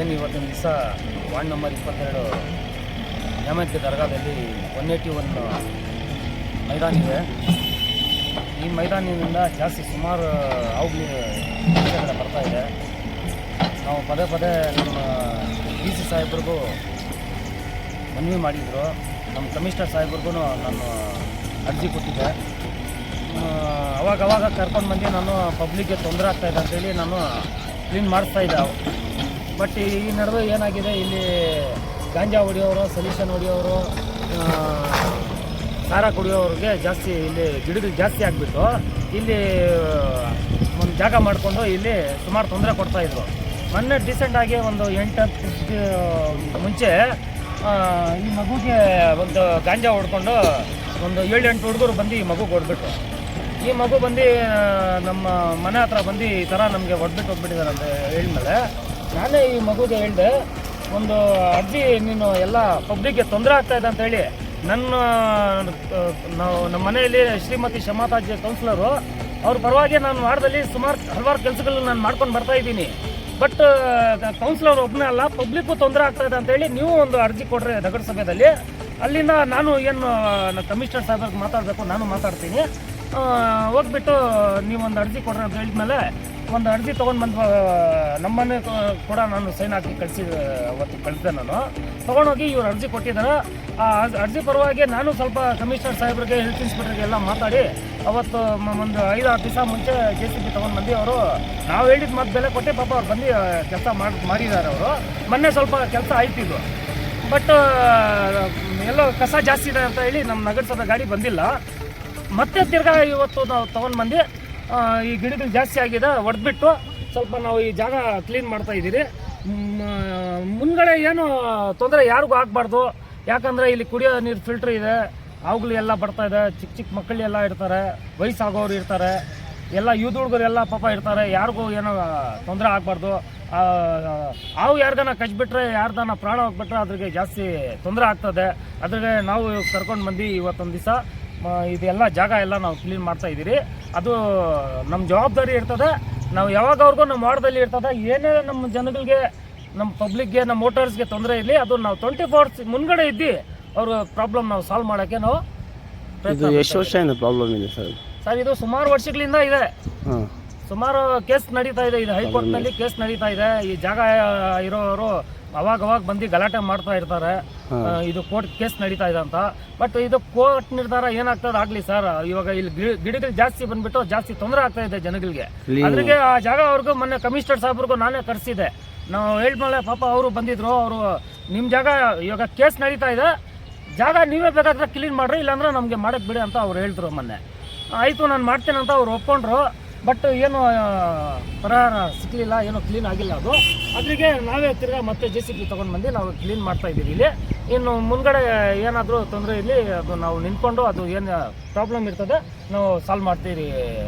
ಏನು ಇವತ್ತಿನ ದಿವಸ ವಾರ್ಡ್ ನಂಬರ್ ಇಪ್ಪತ್ತೆರಡು ನ್ಯಾಮತಿ ದರ್ಗಾದಲ್ಲಿ ಒನ್ ಏಯ್ಟಿ ಒನ್ ಮೈದಾನ ಇದೆ. ಈ ಮೈದಾನದಿಂದ ಜಾಸ್ತಿ ಸುಮಾರು ಅವುಗಳು ಬರ್ತಾ ಇದೆ. ನಾವು ಪದೇ ಪದೇ ನಮ್ಮ ಡಿ ಸಿ ಸಾಹೇಬ್ರಿಗೂ ಮನವಿ ಮಾಡಿದರು. ನಮ್ಮ ಕಮಿಷನರ್ ಸಾಹೇಬ್ರಿಗೂ ನಾನು ಅರ್ಜಿ ಕೊಟ್ಟಿದ್ದೆ. ಅವಾಗವಾಗ ಅವಾಗ ಅವಾಗ ಕರ್ಕೊಂಡು ಬಂದು ನಾನು ಪಬ್ಲಿಕ್ಗೆ ತೊಂದರೆ ಆಗ್ತಾಯಿದೆ ಅಂತೇಳಿ ನಾನು ಕ್ಲೀನ್ ಮಾಡಿಸ್ತಾ ಇದ್ದೆ. ಬಟ್ ಈ ನಡುವೆ ಏನಾಗಿದೆ? ಇಲ್ಲಿ ಗಾಂಜಾ ಹೊಡೆಯೋರು, ಸೊಲ್ಯೂಷನ್ ಹೊಡೆಯೋರು ಸಾರ ಕುಡಿಯೋರಿಗೆ ಜಾಸ್ತಿ ಇಲ್ಲಿ ಗಿಡಗಳು ಜಾಸ್ತಿ ಆಗಿಬಿಟ್ಟು ಇಲ್ಲಿ ಒಂದು ಜಾಗ ಮಾಡಿಕೊಂಡು ಇಲ್ಲಿ ಸುಮಾರು ತೊಂದರೆ ಕೊಡ್ತಾಯಿದ್ರು ಮೊನ್ನೆ ರೀಸೆಂಟಾಗಿ ಒಂದು ಎಂಟು ಮುಂಚೆ ಈ ಮಗುಗೆ ಒಂದು ಗಾಂಜಾ ಹೊಡ್ಕೊಂಡು ಒಂದು ಏಳು, ಎಂಟು ಹುಡುಗರು ಬಂದು ಈ ಮಗುಗೆ ಹೊಡ್ಬಿಟ್ರು. ಈ ಮಗು ಬಂದು ನಮ್ಮ ಮನೆ ಹತ್ರ ಬಂದು ಈ ಥರ ನಮಗೆ ಹೊಡ್ಬಿಟ್ಟು ಹೋಗ್ಬಿಟ್ಟಿದ್ದಾರೆ ಅಂತ ಹೇಳಿದ್ಮೇಲೆ. ನಾನೇ ಈ ಮಗುಗೆ ಹೇಳಿದೆ, ಒಂದು ಅಜ್ಜಿ ನೀನು ಎಲ್ಲ ಪಬ್ಲಿಕ್ಗೆ ತೊಂದರೆ ಆಗ್ತಾ ಇದೆ ಅಂತ ಹೇಳಿ ನನ್ನ, ನಾವು ನಮ್ಮ ಮನೆಯಲ್ಲಿ ಶ್ರೀಮತಿ ಶಮಾತಾಜಿ ಕೌನ್ಸಿಲರು, ಅವ್ರ ಪರವಾಗಿ ನಾನು ವಾರದಲ್ಲಿ ಸುಮಾರು ಹಲವಾರು ಕೆಲಸಗಳನ್ನ ನಾನು ಮಾಡ್ಕೊಂಡು ಬರ್ತಾ ಇದ್ದೀನಿ. ಬಟ್ ಕೌನ್ಸಿಲರ್ ಒಬ್ಬನೇ ಅಲ್ಲ ಪಬ್ಲಿಕ್ಕು ತೊಂದರೆ ಆಗ್ತಾ ಇದೆ ಅಂತೇಳಿ ನೀವು ಒಂದು ಅರ್ಜಿ ಕೊಡ್ರಿ ನಗರಸಭೆಯಲ್ಲಿ. ಅಲ್ಲಿಂದ ನಾನು ಏನು ಕಮಿಷನರ್ ಸಾಹೇಬ್ರಿಗೆ ಮಾತಾಡಬೇಕು, ನಾನು ಮಾತಾಡ್ತೀನಿ. ಹೋಗ್ಬಿಟ್ಟು ನೀವೊಂದು ಅರ್ಜಿ ಕೊಡ್ರಿ ಅಂತ ಹೇಳಿದ್ಮೇಲೆ ಒಂದು ಅರ್ಜಿ ತೊಗೊಂಡು ಬಂದು ನಮ್ಮನ್ನೇ ಕೂಡ ನಾನು ಸೈನ್ ಹಾಕಿ ಕಳಿಸಿ ಅವತ್ತು ಕಳಿಸಿದೆ ನಾನು. ತೊಗೊಂಡೋಗಿ ಇವ್ರು ಅರ್ಜಿ ಕೊಟ್ಟಿದ್ದಾರೆ ಆ ಅರ್ಜಿ- ಪರವಾಗಿ ನಾನು ಸ್ವಲ್ಪ ಕಮಿಷನರ್ ಸಾಹೇಬ್ರಿಗೆ ಹೆಲ್ತ್ ಇನ್ಸ್ಪೆಕ್ಟರ್ಗೆ ಎಲ್ಲ ಮಾತಾಡಿ, ಅವತ್ತು ಒಂದು ಐದು, ಆರು ದಿವಸ ಮುಂಚೆ ಜೆ ಸಿ ಬಿ ತೊಗೊಂಡು ಬಂದು ಅವರು. ನಾವು ಹೇಳಿದ ಮತ್ತೆ ಬೆಲೆ ಕೊಟ್ಟೆ, ಪಾಪ ಅವ್ರು ಬಂದು ಕೆಲಸ ಮಾಡಿ ಮಾಡಿದ್ದಾರೆ ಅವರು. ಮೊನ್ನೆ ಸ್ವಲ್ಪ ಕೆಲಸ ಆಯ್ತಿದ್ದು ಬಟ್ ಎಲ್ಲೋ ಕಸ ಜಾಸ್ತಿ ಇದೆ ಅಂತ ಹೇಳಿ ನಮ್ಮ ನಗರಸಭೆ ಗಾಡಿ ಬಂದಿಲ್ಲ. ಮತ್ತೆ ತಿರ್ಗಾ ಇವತ್ತು ನಾವು ತೊಗೊಂಡು ಬಂದು ಈ ಗಿಡಗಳು ಜಾಸ್ತಿ ಆಗಿದೆ ಹೊಡೆದ್ಬಿಟ್ಟು ಸ್ವಲ್ಪ ನಾವು ಈ ಜಾಗ ಕ್ಲೀನ್ ಮಾಡ್ತಾ ಇದ್ದೀರಿ. ಮುಂದ್ಗಡೆ ಏನು ತೊಂದರೆ ಯಾರಿಗೂ ಆಗಬಾರ್ದು. ಯಾಕಂದರೆ ಇಲ್ಲಿ ಕುಡಿಯೋ ನೀರು ಫಿಲ್ಟ್ರ್ ಇದೆ, ಅವುಗಳು ಎಲ್ಲ ಬರ್ತಾ ಇದೆ ಚಿಕ್ಕ ಚಿಕ್ಕ ಮಕ್ಕಳೆಲ್ಲ ಇರ್ತಾರೆ, ವಯಸ್ಸಾಗೋರು ಇರ್ತಾರೆ, ಎಲ್ಲ ಯೂತ್ ಹುಡುಗರು ಎಲ್ಲ ಪಾಪ ಇರ್ತಾರೆ, ಯಾರಿಗೂ ಏನೋ ತೊಂದರೆ ಆಗಬಾರ್ದು. ಹಾವು ಯಾರ್ದಾನ ಕಚ್ಬಿಟ್ರೆ, ಯಾರ್ದಾನ ಪ್ರಾಣ ಹೋಗ್ಬಿಟ್ರೆ ಅದ್ರಿಗೆ ಜಾಸ್ತಿ ತೊಂದರೆ ಆಗ್ತದೆ. ಅದ್ರಿಗೆ ನಾವು ಕರ್ಕೊಂಡು ಬಂದು ಇವತ್ತೊಂದು ದಿವಸ ಇದೆಲ್ಲ ಜಾಗ ಎಲ್ಲ ನಾವು ಕ್ಲೀನ್ ಮಾಡ್ತಾ ಇದ್ದೀರಿ. ಅದು ನಮ್ಮ ಜವಾಬ್ದಾರಿ ಇರ್ತದೆ. ನಾವು ಯಾವಾಗವ್ರಿಗೂ ನಮ್ಮ ವಾರ್ಡದಲ್ಲಿ ಇರ್ತದೆ. ಏನೇ ನಮ್ಮ ಜನಗಳಿಗೆ ನಮ್ಮ ಪಬ್ಲಿಕ್ಗೆ ನಮ್ಮ ವೋಟರ್ಸ್ಗೆ ತೊಂದರೆ ಇರಲಿ ಅದು ನಾವು ಟ್ವೆಂಟಿ ಫೋರ್ಸ್ ಮುನ್ಗಡೆ ಇದ್ದು ಅವ್ರ ಪ್ರಾಬ್ಲಮ್ ನಾವು ಸಾಲ್ವ್ ಮಾಡೋಕ್ಕೆ ನಾವು ಇದು ಪ್ರಾಬ್ಲಮ್ ಇದೆ ಸರ್? ಸರ್ ಇದು ಸುಮಾರು ವರ್ಷಗಳಿಂದ ಇದೆ. ಸುಮಾರು ಕೇಸ್ ನಡೀತಾ ಇದೆ. ಇದು ಹೈಕೋರ್ಟ್ನಲ್ಲಿ ಕೇಸ್ ನಡೀತಾ ಇದೆ. ಈ ಜಾಗ ಇರೋರು ಅವಾಗ ಅವಾಗ ಬಂದು ಗಲಾಟೆ ಮಾಡ್ತಾ ಇರ್ತಾರೆ. ಇದು ಕೋರ್ಟ್ ಕೇಸ್ ನಡೀತಾ ಇದೆ ಅಂತ. ಬಟ್ ಇದು ಕೋರ್ಟ್ ನಿರ್ಧಾರ ಏನಾಗ್ತದೆ ಆಗ್ಲಿ ಸರ್. ಇವಾಗ ಇಲ್ಲಿ ಗಿಡಗಳು ಜಾಸ್ತಿ ಬಂದ್ಬಿಟ್ಟು ಜಾಸ್ತಿ ತೊಂದರೆ ಆಗ್ತಾ ಇದೆ ಜನಗಳಿಗೆ. ಅದ್ರಿಗೆ ಆ ಜಾಗ ಅವ್ರಿಗೂ ಮೊನ್ನೆ ಕಮಿಷನರ್ ಸಾಹೇಬ್ರಿಗೂ ನಾನೇ ಕರೆಸಿದೆ ನಾವು ಹೇಳ್ಮೇಲೆ ಪಾಪ ಅವರು ಬಂದಿದ್ರು. ಅವರು ನಿಮ್ಮ ಜಾಗ ಇವಾಗ ಕೇಸ್ ನಡೀತಾ ಇದೆ. ಜಾಗ ನೀವೇ ಬೇಕಾದ್ರೆ ಕ್ಲೀನ್ ಮಾಡ್ರಿ ಇಲ್ಲಾಂದ್ರೆ ನಮಗೆ ಮಾಡಕ್ಕೆ ಬಿಡಿ ಅಂತ ಅವ್ರು ಹೇಳಿದ್ರು ಮೊನ್ನೆ. ಆಯಿತು ನಾನು ಮಾಡ್ತೇನೆ ಅಂತ ಅವ್ರು ಒಪ್ಕೊಂಡ್ರು. ಬಟ್ ಏನು ಪರಿಹಾರ ಸಿಕ್ಕಲಿಲ್ಲ ಏನು ಕ್ಲೀನ್ ಆಗಿಲ್ಲ ಅದು. ಅದ್ರಿಗೆ ನಾವೇ ತಿರ್ಗಾ ಮತ್ತೆ ಜೆ ಸಿ ಬಿ ತೊಗೊಂಡು ಬಂದು ನಾವು ಕ್ಲೀನ್ ಮಾಡ್ತಾ ಇದ್ದೀವಿ ಇಲ್ಲಿ. ಇನ್ನು ಮುಂದ್ಗಡೆ ಏನಾದರೂ ತೊಂದರೆ ಇರಲಿ ಅದು ನಾವು ನಿಂತ್ಕೊಂಡು ಅದು ಏನು ಪ್ರಾಬ್ಲಮ್ ಇರ್ತದೆ ನಾವು ಸಾಲ್ವ್ ಮಾಡ್ತೀರಿ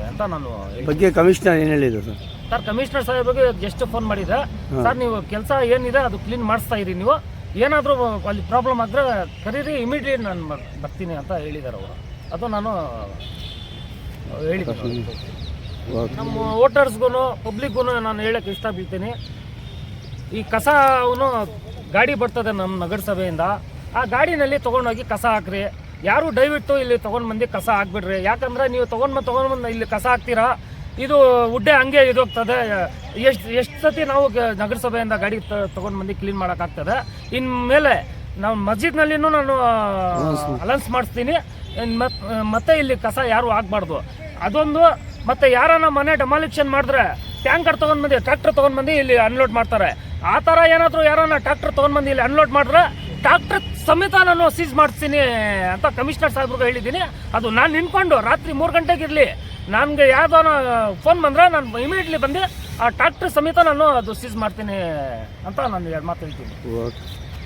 ಅಂತ ನಾನು ಬಗ್ಗೆ ಕಮಿಷನರ್ ಏನು ಹೇಳಿದ್ರು ಸರ್? ಸರ್ ಕಮಿಷನರ್ ಸಾಹೇಬ್ಗೆ ಜಸ್ಟ್ ಫೋನ್ ಮಾಡಿದ್ರೆ ಸರ್ ನೀವು ಕೆಲಸ ಏನಿದೆ ಅದು ಕ್ಲೀನ್ ಮಾಡಿಸ್ತಾ ಇರಿ ನೀವು. ಏನಾದರೂ ಅಲ್ಲಿ ಪ್ರಾಬ್ಲಮ್ ಆದರೆ ಕರೀರಿ ಇಮಿಡಿಯೇಟ್ ನಾನು ಬರ್- ಬರ್ತೀನಿ ಅಂತ ಹೇಳಿದ್ದಾರೆ ಅವರು. ಅದು ನಾನು ಹೇಳಿದ್ದೀನಿ. ನಮ್ಮ ವೋಟರ್ಸ್ಗೂ ಪಬ್ಲಿಕ್ಗೂ ನಾನು ಹೇಳಕ್ಕೆ ಇಷ್ಟ ಬೀಳ್ತೀನಿ ಈ ಕಸ ಅವನು ಗಾಡಿ ಬರ್ತದೆ ನಮ್ಮ ನಗರಸಭೆಯಿಂದ. ಆ ಗಾಡಿನಲ್ಲಿ ತೊಗೊಂಡೋಗಿ ಕಸ ಹಾಕ್ರಿ. ಯಾರು ದಯವಿಟ್ಟು ಇಲ್ಲಿ ತೊಗೊಂಡು ಬಂದು ಕಸ ಹಾಕ್ಬಿಡ್ರಿ. ಯಾಕಂದ್ರೆ ನೀವು ತೊಗೊಂಡು ಬಂದು ತೊಗೊಂಡು ಬಂದು ಇಲ್ಲಿ ಕಸ ಹಾಕ್ತೀರಾ? ಇದು ಉಡ್ಡೆ ಹಂಗೆ ಇದೋಗ್ತದೆ ಎಷ್ಟು ಎಷ್ಟು ಸತಿ ನಾವು ಗ- ನಗರಸಭೆಯಿಂದ ಗಾಡಿ ತೊಗೊಂಡು ಬಂದು ಕ್ಲೀನ್ ಮಾಡೋಕ್ಕಾಗ್ತದೆ. ಇನ್ಮೇಲೆ ನಾವು ಮಸ್ಜಿದ್ನಲ್ಲಿನೂ ನಾನು ಅಲೌನ್ಸ್ ಮಾಡಿಸ್ತೀನಿ. ಮತ್ತೆ ಇಲ್ಲಿ ಕಸ ಯಾರು ಹಾಕ್ಬಾರ್ದು. ಅದೊಂದು ಮತ್ತೆ ಯಾರನ್ನ ಮನೆ ಡೆಮಾಲಿಕ್ಷನ್ ಮಾಡಿದ್ರೆ ಟ್ಯಾಂಕರ್ ತಗೊಂಡ್ ಬಂದು ಟ್ರ್ಯಾಕ್ಟರ್ ತಗೊಂಡ್ ಬಂದು ಇಲ್ಲಿ ಅನ್ಲೋಡ್ ಮಾಡ್ತಾರೆ. ಆ ಥರ ಏನಾದರೂ ಯಾರನ್ನ ಟ್ರ್ಯಾಕ್ಟರ್ ತಗೊಂಡ್ ಬಂದು ಇಲ್ಲಿ ಅನ್ಲೋಡ್ ಮಾಡಿದ್ರೆ ಟ್ರ್ಯಾಕ್ಟರ್ ಸಮೇತ ನಾನು ಸೀಸ್ ಮಾಡಿಸ್ತೀನಿ ಅಂತ ಕಮಿಷನರ್ ಸಾಹೇಬ್ರಿಗೆ ಹೇಳಿದ್ದೀನಿ. ಅದು ನಾನು ನಿಂತ್ಕೊಂಡು ರಾತ್ರಿ ಮೂರು ಗಂಟೆಗೆ ಇರಲಿ ನನಗೆ ಯಾವುದೋ ಫೋನ್ ಬಂದರೆ ನಾನು ಇಮಿಡಿಯೇಟ್ಲಿ ಬಂದು ಆ ಟ್ರ್ಯಾಕ್ಟರ್ ಸಮೇತ ನಾನು ಅದು ಸೀಸ್ ಮಾಡ್ತೀನಿ ಅಂತ ನಾನು ಎರಡು ಮಾತು ಹೇಳ್ತೀನಿ.